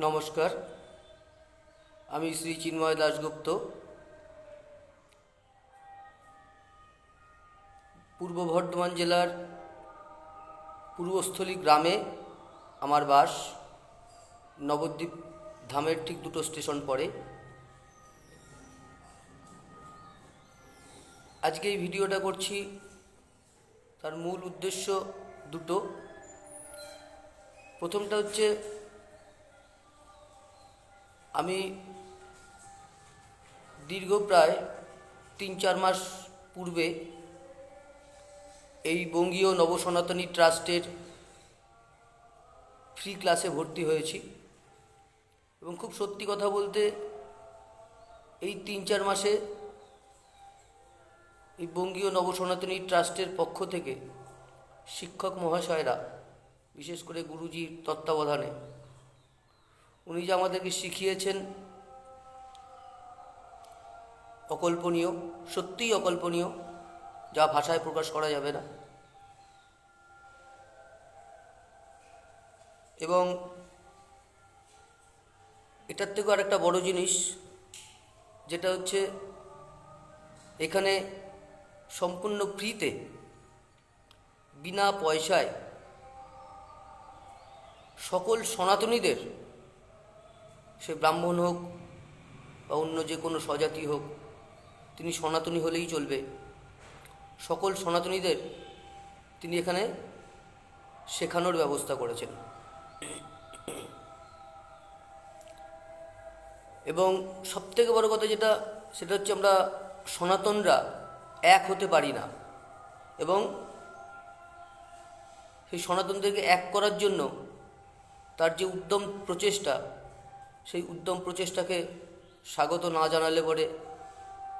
নমস্কার, আমি শ্রী চিন্ময় দাশগুপ্ত। পূর্ব বর্ধমান জেলার পূর্বস্থলী গ্রামে আমার বাস নবদ্বীপ ধামের ঠিক দুটো স্টেশন পরে আজকে এই ভিডিওটা করছি, তার মূল উদ্দেশ্য দুটো। প্রথমটা হচ্ছে আমি দীর্ঘ প্রায় তিন চার মাস পূর্বে এই বঙ্গীয় নবসনাতনী ট্রাস্টের ফ্রি ক্লাসে ভর্তি হয়েছি। এবং খুব সত্যি কথা বলতে এই তিন চার মাসে এই বঙ্গীয় নবসনাতনী ট্রাস্টের পক্ষ থেকে শিক্ষক মহাশয়রা, বিশেষ করে গুরুজির তত্ত্বাবধানে উনি যে আমাদেরকে শিখিয়েছেন অকল্পনীয়, সত্যিই অকল্পনীয়, যা ভাষায় প্রকাশ করা যাবে না। এবং এটার থেকেও আরেকটা বড় জিনিস, যেটা হচ্ছে এখানে সম্পূর্ণ ফ্রিতে, বিনা পয়সায় সকল সনাতনীদের সে ব্রাহ্মণ হোক বা অন্য যে কোনো স্বজাতি হোক, তিনি সনাতনী হলেই চলবে। সকল সনাতনীদের তিনি এখানে শেখানোর ব্যবস্থা করেছেন। এবং সবথেকে বড় কথা যেটা, সেটা হচ্ছে আমরা সনাতনরা এক হতে পারি না। এবং সেই সনাতনদেরকে এক করার জন্য তার যে উদ্যম প্রচেষ্টা সেই উদ্যম প্রচেষ্টাকে স্বাগত না জানালে পরে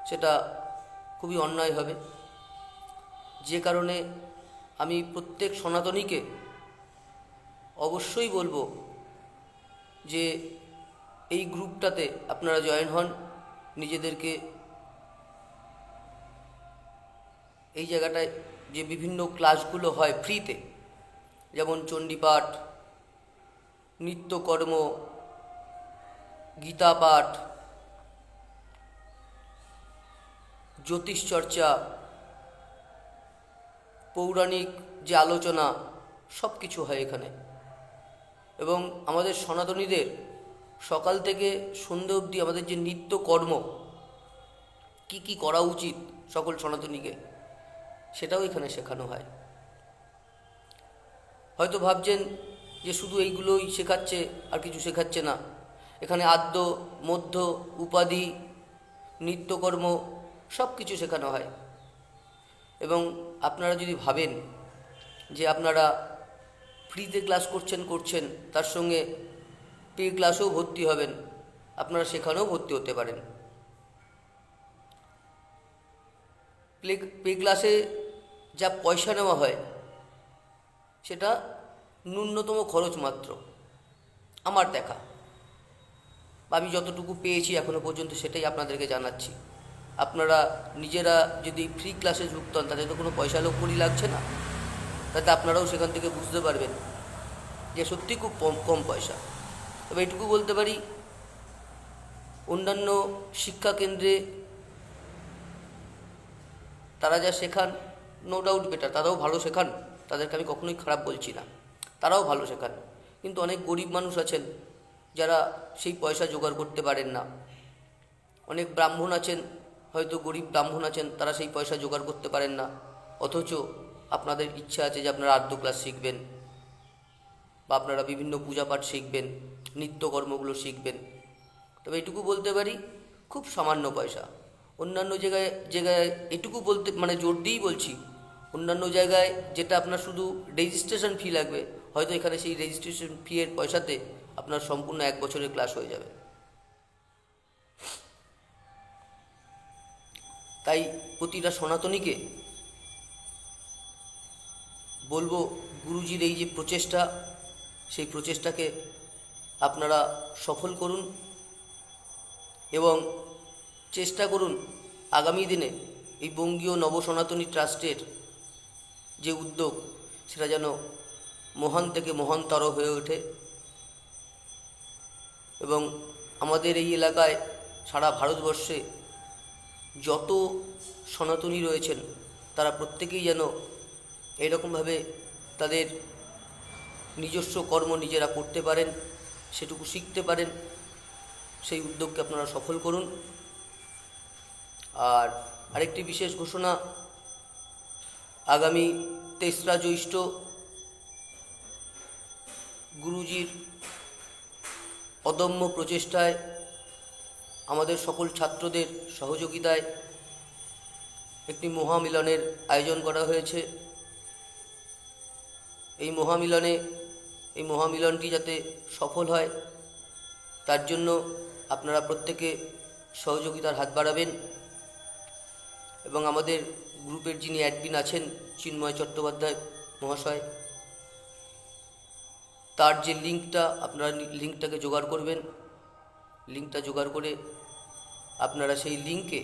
সেটা খুবই অন্যায় হবে। যে কারণে আমি প্রত্যেক সনাতনীকে অবশ্যই বলব যে এই গ্রুপটাতে আপনারা জয়েন হন, নিজেদেরকে এই জায়গাটায় যে বিভিন্ন ক্লাসগুলো হয় ফ্রিতে, যেমন চণ্ডীপাঠ, নিত্যকর্ম গীতা পাঠ জ্যোতিষচর্চা, পৌরাণিক যে আলোচনা সব কিছু হয় এখানে। এবং আমাদের সনাতনীদের সকাল থেকে সন্ধে অবধি আমাদের যে নিত্য কর্ম কি কি করা উচিত সকল সনাতনীকে, সেটাও এখানে শেখানো হয়। হয়তো ভাবছেন যে শুধু এইগুলোই শেখাচ্ছে, আর কিছু শেখাচ্ছে না। এখানে আদ্য, মধ্য, উপাধি, নিত্যকর্ম সব কিছু শেখানো হয়। এবং আপনারা যদি ভাবেন যে আপনারা ফ্রিতে ক্লাস করছেন করছেন, তার সঙ্গে পে ক্লাসেও ভর্তি হবেন, আপনারা সেখানেও ভর্তি হতে পারেন। প্লে পে ক্লাসে যা পয়সা নেওয়া হয়, সেটা ন্যূনতম খরচ মাত্র। আমার দেখা। বা আমি যতটুকু পেয়েছি এখনও পর্যন্ত সেটাই আপনাদেরকে জানাচ্ছি। আপনারা নিজেরা যদি ফ্রি ক্লাসে যুক্ত হন, তাতে তো কোনো পয়সা লোক করি লাগছে না। তাতে আপনারাও সেখান থেকে বুঝতে পারবেন যে সত্যি খুব কম কম পয়সা। তবে এটুকু বলতে পারি, অন্যান্য শিক্ষা কেন্দ্রে তারা যা শেখান নো ডাউট বেটার তারাও ভালো শেখান। তাদেরকে আমি কখনোই খারাপ বলছি না। তারাও ভালো শেখান। কিন্তু অনেক গরিব মানুষ আছেন যারা সেই পয়সা জোগাড় করতে পারেন না। অনেক ব্রাহ্মণ আছেন, হয়তো গরিব ব্রাহ্মণ আছেন, তারা সেই পয়সা জোগাড় করতে পারেন না। অথচ আপনাদের ইচ্ছা আছে যে আপনারা আদ্য ক্লাস শিখবেন, বা আপনারা বিভিন্ন পূজাপাঠ শিখবেন, নিত্যকর্মগুলো শিখবেন। তবে এটুকু বলতে পারি, খুব সামান্য পয়সা। অন্যান্য জায়গায় জায়গায় এটুকু বলতে মানে জোর দিয়েই বলছি, অন্যান্য জায়গায় যেটা আপনার শুধু রেজিস্ট্রেশন ফি লাগবে, হয়তো এখানে সেই রেজিস্ট্রেশন ফি এর পয়সাতে আপনার সম্পূর্ণ এক বছরের ক্লাস হয়ে যাবে। তাই প্রতিটা সনাতনীকে বলব, গুরুজির এই যে প্রচেষ্টা, সেই প্রচেষ্টাকে আপনারা সফল করুন এবং চেষ্টা করুন আগামী দিনে এই বঙ্গীয় নবসনাতনী ট্রাস্টের যে উদ্যোগ, সেটা যেন মহান থেকে মহানতর হয়ে ওঠে। এবং আমাদের এই এলাকায় সারা ভারতবর্ষে যত সনাতনী রয়েছেন, তারা প্রত্যেকেই যেন এরকমভাবে তাদের নিজস্ব কর্ম নিজেরা করতে পারেন, সেটুকু শিখতে পারেন, সেই উদ্যোগকে আপনারা সফল করুন। আর আরেকটি বিশেষ ঘোষণা, আগামী তেসরা জ্যৈষ্ঠ গুরুজির অদম্য প্রচেষ্টায় আমাদের সকল ছাত্রদের সহযোগিতায় একটি মহামিলনের আয়োজন করা হয়েছে। এই মহামিলনে, এই মহামিলনটি যাতে সফল হয়, তার জন্য আপনারা প্রত্যেকে সহযোগিতার হাত বাড়াবেন এবং আমাদের গ্রুপের যিনি অ্যাডমিন আছেন, চিন্ময় চট্টোপাধ্যায় মহাশয় তার যে লিঙ্কটা, আপনারা লিঙ্কটাকে জোগাড় করবেন। লিঙ্কটা জোগাড় করে আপনারা সেই লিঙ্কে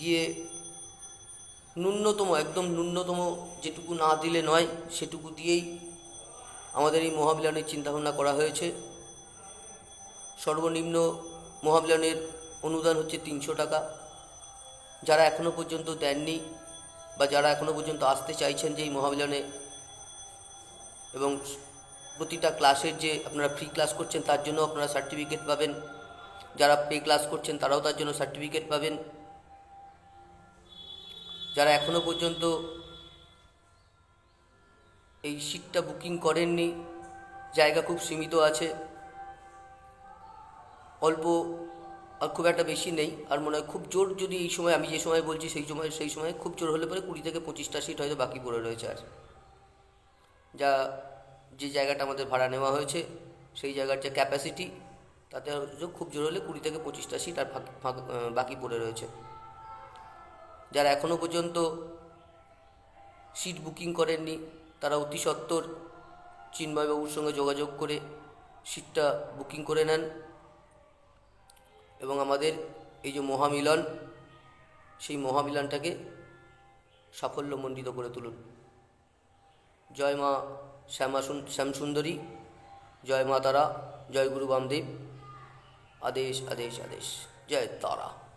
গিয়ে ন্যূনতম, একদম ন্যূনতম যেটুকু না দিলে নয়, সেটুকু দিয়েই আমাদের এই মহাবিলানের চিন্তাভাবনা করা হয়েছে। সর্বনিম্ন মহাবিলানের অনুদান হচ্ছে তিনশো টাকা। যারা এখনও পর্যন্ত দেননি বা যারা এখনও পর্যন্ত আসতে চাইছেন যে এই মহাবিলানে এবং প্রতিটা ক্লাসের যে আপনারা ফ্রি ক্লাস করছেন, তার জন্য আপনারা সার্টিফিকেট পাবেন। যারা পে ক্লাস করছেন, তারাও তার জন্য সার্টিফিকেট পাবেন। যারা এখনও পর্যন্ত এই সিটটা বুকিং করেননি, জায়গা খুব সীমিত আছে। অল্প আর খুব একটা বেশি নেই। আর মনে হয় খুব জোর যদি এই সময় আমি যে সময় বলছি, সেই সময় সেই সময় খুব জোর হলে পরে কুড়ি থেকে পঁচিশটা সিট হয়তো বাকি পড়ে রয়েছে আর। যা যে জায়গাটা আমাদের ভাড়া নেওয়া হয়েছে, সেই জায়গার যে ক্যাপাসিটি তাতে খুব জোর হলে কুড়ি থেকে পঁচিশটা সিট আর বাকি পড়ে রয়েছে। যারা এখনও পর্যন্ত সিট বুকিং করেননি, তারা অতি সত্বর চিন্ময়বাবুর সঙ্গে যোগাযোগ করে সিটটা বুকিং করে নেন। এবং আমাদের এই যে মহামিলন, সেই মহামিলনটাকে সাফল্যমণ্ডিত করে তুলুন। জয় মা শ্যামা সুন- শ্যামসুন্দরী, জয় মা তারা, জয় গুরু বামদেব, আদেশ আদেশ আদেশ, জয় তারা।